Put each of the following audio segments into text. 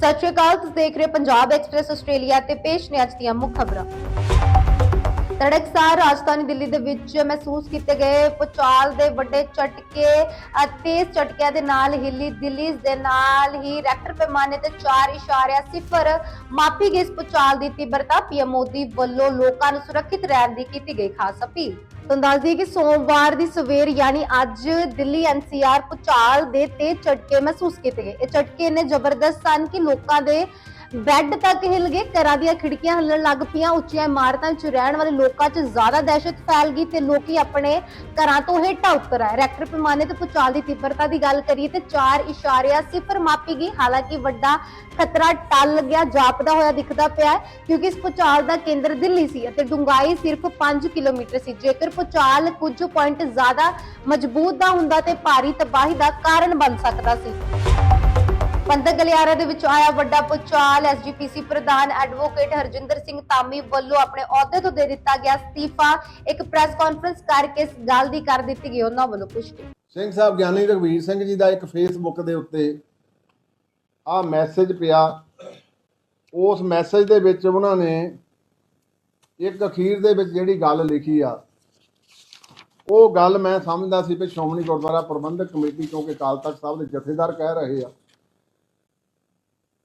ਸਤਿ ਸ਼੍ਰੀ ਅਕਾਲ, ਤੁਸੀਂ ਦੇਖ ਰਹੇ ਹੋ ਪੰਜਾਬ ਐਕਸਪ੍ਰੈਸ ਆਸਟ੍ਰੇਲੀਆ ਤੇ ਪੇਸ਼ ਨੇ ਅੱਜ ਦੀਆਂ ਮੁੱਖ ਖਬਰਾਂ। ਤੜਕਸਾਰ ਰਾਜਧਾਨੀ ਦਿੱਲੀ ਦੇ ਵਿੱਚ ਮਹਿਸੂਸ ਕੀਤੇ ਗਏ ਪੁਚਾਲ ਦੇ ਵੱਡੇ ਝਟਕੇ ਅਤੇ ਝਟਕਿਆਂ ਦੇ ਨਾਲ ਹਿੱਲੀ ਦਿੱਲੀ ਦੇ ਨਾਲ ਹੀ ਰੈਕਟਰ ਪੈਮਾਨੇ ਤੇ 4.0 ਮਾਪੀ ਗਈ ਇਸ ਪੁਚਾਲ ਦੀ ਤੀਬਰਤਾ। ਪੀਐਮ ਮੋਦੀ ਵੱਲੋਂ ਲੋਕਾਂ ਨੂੰ ਸੁਰੱਖਿਅਤ ਰਹਿਣ ਦੀ ਕੀਤੀ ਗਈ ਖਾਸ ਅਪੀਲ। ਤੁਹਾਨੂੰ ਦੱਸ ਦਈਏ ਕਿ ਸੋਮਵਾਰ ਦੀ ਸਵੇਰ ਯਾਨੀ ਅੱਜ ਦਿੱਲੀ ਐਨਸੀਆਰ ਪੁਚਾਲ ਦੇ ਤੇਜ਼ ਝਟਕੇ ਮਹਿਸੂਸ ਕੀਤੇ ਗਏ। ਇਹ ਝਟਕੇ ਨੇ ਜ਼ਬਰਦਸਤ ਸਨ ਕਿ ਲੋਕਾਂ ਦੇ ਬੈੱਡ ਤੱਕ ਹਿਲ ਗਏ, ਘਰਾਂ ਦੀਆਂ ਖਿੜਕੀਆਂ ਹਿੱਲਣ ਲੱਗ ਪਈਆਂ, ਉੱਚੀਆਂ ਇਮਾਰਤਾਂ 'ਚ ਰਹਿਣ ਵਾਲੇ ਲੋਕਾਂ 'ਚ ਜ਼ਿਆਦਾ ਦਹਿਸ਼ਤ ਫੈਲ ਗਈ ਤੇ ਲੋਕੀ ਆਪਣੇ ਘਰਾਂ ਤੋਂ ਹੇਠਾਂ ਉਤਰ ਆਏ। ਰੈਕਟਰ ਪੈਮਾਨੇ ਤੇ ਪੁਚਾਲ ਦੀ ਤੀਬਰਤਾ ਦੀ ਗੱਲ ਕਰੀਏ ਤੇ 4.0 ਮਾਪੀ ਗਈ। ਹਾਲਾਂਕਿ ਵੱਡਾ ਖਤਰਾ ਟਲ ਗਿਆ, ਜਾਪਦਾ ਹੋਇਆ ਦਿਖਦਾ ਪਿਆ ਕਿਉਂਕਿ ਇਸ ਪੁਚਾਲ ਦਾ ਕੇਂਦਰ ਦਿੱਲੀ ਸੀ ਅਤੇ ਡੂੰਘਾਈ ਸਿਰਫ 5 ਕਿਲੋਮੀਟਰ ਸੀ। ਜੇਕਰ ਭੂਚਾਲ ਕੁਝ ਪੁਆਇੰਟ ਜ਼ਿਆਦਾ ਮਜ਼ਬੂਤ ਦਾ ਹੁੰਦਾ ਤੇ ਭਾਰੀ ਤਬਾਹੀ ਦਾ ਕਾਰਨ ਬਣ ਸਕਦਾ ਸੀ। ਪੰਦਕ ਗਲਿਆਰਾ ਦੇ ਵਿੱਚ ਆਇਆ ਵੱਡਾ ਪੁਚਾਲ। ਐਸਜੀਪੀਸੀ ਪ੍ਰਧਾਨ ਐਡਵੋਕੇਟ ਹਰਜਿੰਦਰ ਸਿੰਘ ਤਾਮੀ ਵੱਲੋਂ ਆਪਣੇ ਅਹੁਦੇ ਤੋਂ ਦੇ ਦਿੱਤਾ ਗਿਆ ਅਸਤੀਫਾ। ਇੱਕ ਪ੍ਰੈਸ ਕਾਨਫਰੰਸ ਕਰਕੇ ਇਸ ਗੱਲ ਦੀ ਕਰ ਦਿੱਤੀ ਗਈ। ਉਹਨਾਂ ਵੱਲੋਂ ਪੁਸ਼ਟੀ ਸਿੰਘ ਸਾਹਿਬ, ਗਿਆਨੀ ਰਘਵੀਰ ਸਿੰਘ ਜੀ ਦਾ ਇੱਕ ਫੇਸਬੁੱਕ ਦੇ ਉੱਤੇ ਆ ਮੈਸੇਜ ਪਿਆ। ਉਸ ਮੈਸੇਜ ਦੇ ਵਿੱਚ ਉਹਨਾਂ ਨੇ ਇੱਕ ਅਖੀਰ ਦੇ ਵਿੱਚ ਜਿਹੜੀ ਗੱਲ ਲਿਖੀ ਆ, ਉਹ ਗੱਲ ਮੈਂ ਸਮਝਦਾ ਸੀ ਕਿ ਸ਼੍ਰੋਮਣੀ ਗੁਰਦੁਆਰਾ ਪ੍ਰਬੰਧਕ ਕਮੇਟੀ, ਕਿਉਂਕਿ ਅਕਾਲ ਤਖਤ ਸਾਹਿਬ ਦੇ ਜਥੇਦਾਰ ਕਹਿ ਰਹੇ ਆ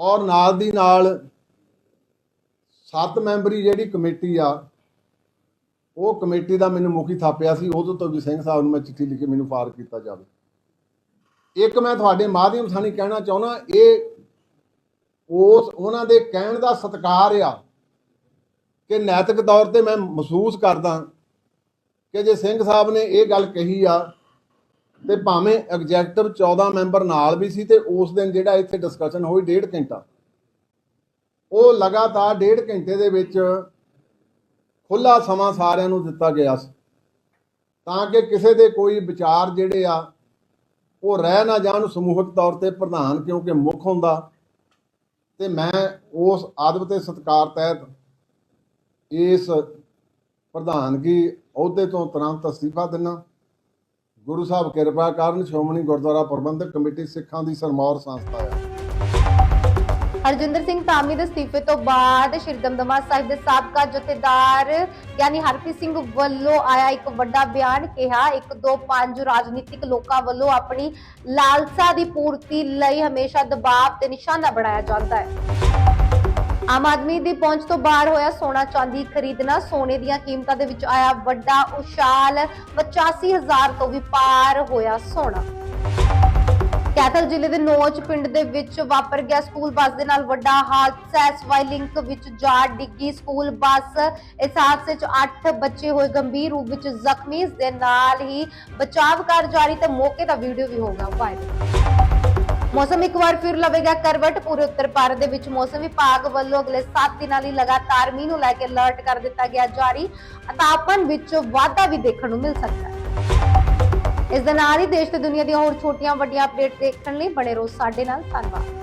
ਔਰ ਨਾਲ ਦੀ ਨਾਲ ਸੱਤ ਮੈਂਬਰੀ ਜਿਹੜੀ ਕਮੇਟੀ ਆ, ਉਹ ਕਮੇਟੀ ਦਾ ਮੈਨੂੰ ਮੁਖੀ ਥਾਪਿਆ ਸੀ ਉਦੋਂ ਤੋਂ ਵੀ ਸਿੰਘ ਸਾਹਿਬ ਨੂੰ ਮੈਂ ਚਿੱਠੀ ਲਿਖ ਕੇ ਮੈਨੂੰ ਫਾਰ ਕੀਤਾ ਜਾਵੇ। ਇੱਕ ਮੈਂ ਤੁਹਾਡੇ ਮਾਧਿਅਮ ਸਾਨੀ ਕਹਿਣਾ ਚਾਹੁੰਦਾ, ਇਹ ਉਸ, ਉਹਨਾਂ ਦੇ ਕਹਿਣ ਦਾ ਸਤਿਕਾਰ ਆ ਕਿ ਨੈਤਿਕ ਤੌਰ ਤੇ ਮੈਂ ਮਹਿਸੂਸ ਕਰਦਾ ਕਿ ਜੇ ਸਿੰਘ ਸਾਹਿਬ ਨੇ ਇਹ ਗੱਲ ਕਹੀ ਆ ਤੇ ਭਾਵੇਂ ਐਗਜ਼ੈਕਟਿਵ 14 ਮੈਂਬਰ ਨਾਲ ਵੀ ਸੀ ਤੇ ਉਸ ਦਿਨ ਜਿਹੜਾ ਇੱਥੇ ਡਿਸਕਸ਼ਨ ਹੋਈ ਡੇਢ ਘੰਟਾ। ਉਹ ਲਗਾਤਾਰ ਡੇਢ ਘੰਟੇ ਦੇ ਵਿੱਚ ਖੁੱਲਾ ਸਮਾਂ ਸਾਰਿਆਂ ਨੂੰ ਦਿੱਤਾ ਗਿਆ ਸੀ। ਤਾਂ ਕਿ ਕਿਸੇ ਦੇ ਕੋਈ ਵਿਚਾਰ ਜਿਹੜੇ ਆ, ਉਹ ਰਹਿ ਨਾ ਜਾਣ ਸਮੂਹਕ ਤੌਰ ਤੇ ਪ੍ਰਧਾਨ ਕਿਉਂਕਿ ਮੁੱਖ ਹੁੰਦਾ। ਤੇ ਮੈਂ ਉਸ ਆਦਬ ਤੇ ਸਤਕਾਰ ਤਹਿਤ ਇਸ ਪ੍ਰਧਾਨਗੀ ਅਹੁਦੇ ਤੋਂ ਤੁਰੰਤ ਅਸਤੀਫਾ ਦਿੰਨਾ ਗੁਰੂ ਸਾਹਿਬ ਕਿਰਪਾ ਕਰਨ, ਸ਼੍ਰੋਮਣੀ ਗੁਰਦੁਆਰਾ ਪ੍ਰਬੰਧਕ ਕਮੇਟੀ ਸਿੱਖਾਂ ਦੀ ਸਰਮੌਰ ਸੰਸਥਾ ਹੈ। ਹਰਜਿੰਦਰ ਸਿੰਘ ਧਾਮੀ ਦੇ ਅਸਤੀਫੇ ਤੋਂ ਬਾਅਦ ਸ਼੍ਰੀ ਦਮਦਮਾ ਸਾਹਿਬ ਦੇ ਸਾਬਕਾ ਜਥੇਦਾਰ ਯਾਨੀ ਹਰਪ੍ਰੀਤ ਸਿੰਘ ਵੱਲੋਂ ਆਇਆ ਇੱਕ ਵੱਡਾ ਬਿਆਨ ਕਿਹਾ, ਇੱਕ, ਦੋ, ਪੰਜ ਰਾਜਨੀਤਿਕ ਲੋਕਾਂ ਵੱਲੋਂ ਆਪਣੀ ਲਾਲਸਾ ਦੀ ਪੂਰਤੀ ਲਈ ਹਮੇਸ਼ਾ ਦਬਾਅ ਤੇ ਨਿਸ਼ਾਨਾ ਬਣਾਇਆ ਜਾਂਦਾ ਹੈ। ਆਮ ਆਦਮੀ ਦੀ ਪਹੁੰਚ ਤੋਂ ਬਾਹਰ ਹੋਇਆ ਸੋਨਾ ਚਾਂਦੀ ਖਰੀਦਣਾ, ਸੋਨੇ ਦੀਆਂ ਕੀਮਤਾਂ ਦੇ ਵਿੱਚ ਆਇਆ ਵੱਡਾ ਉਛਾਲ 85000 ਤੋਂ ਵੀ ਪਾਰ ਹੋਇਆ ਸੋਨਾ। ਕੈਥਲ ਜ਼ਿਲ੍ਹੇ ਦੇ ਨੋਚ ਪਿੰਡ ਦੇ ਵਿੱਚ ਵਾਪਰ ਗਿਆ ਸਕੂਲ ਬੱਸ ਦੇ ਨਾਲ ਵੱਡਾ ਹਾਦਸਾ। ਐਸਵਾਈ ਲਿੰਕ ਵਿੱਚ ਜਾ ਡਿੱਗੀ ਸਕੂਲ ਬੱਸ। ਇਸ ਹਾਦਸੇ 'ਚ 8 ਬੱਚੇ ਹੋਏ ਗੰਭੀਰ ਰੂਪ ਵਿੱਚ ਜ਼ਖਮੀ। ਇਸ ਦੇ ਨਾਲ ਹੀ ਬਚਾਵ ਕਾਰਜ ਜਾਰੀ ਤੇ ਮੌਕੇ ਦਾ ਵੀਡੀਓ ਵੀ ਹੋਗਾ ਵਾਇਰਲ ਮੌਸਮ ਇੱਕ ਵਾਰ ਫਿਰ ਲਵੇਗਾ ਕਰਵਟ। ਪੂਰੇ ਉੱਤਰ ਭਾਰਤ ਦੇ ਵਿੱਚ ਮੌਸਮ ਵਿਭਾਗ ਵੱਲੋਂ ਅਗਲੇ 7 ਦਿਨਾਂ ਲਈ ਲਗਾਤਾਰ ਮੀਂਹ ਨੂੰ ਲੈ ਕੇ ਅਲਰਟ ਕਰ ਦਿੱਤਾ ਗਿਆ ਜਾਰੀ। ਤਾਪਮਾਨ ਵਿੱਚ ਵਾਧਾ ਵੀ ਦੇਖਣ ਨੂੰ ਮਿਲ ਸਕਦਾ ਹੈ। ਇਸ ਦੇ ਨਾਲ ਹੀ ਦੇਸ਼ ਤੇ ਦੁਨੀਆ ਦੀਆਂ ਹੋਰ ਛੋਟੀਆਂ ਵੱਡੀਆਂ ਅਪਡੇਟ ਦੇਖਣ ਲਈ ਬਣੇ ਰਹੋ ਸਾਡੇ ਨਾਲ। ਧੰਨਵਾਦ।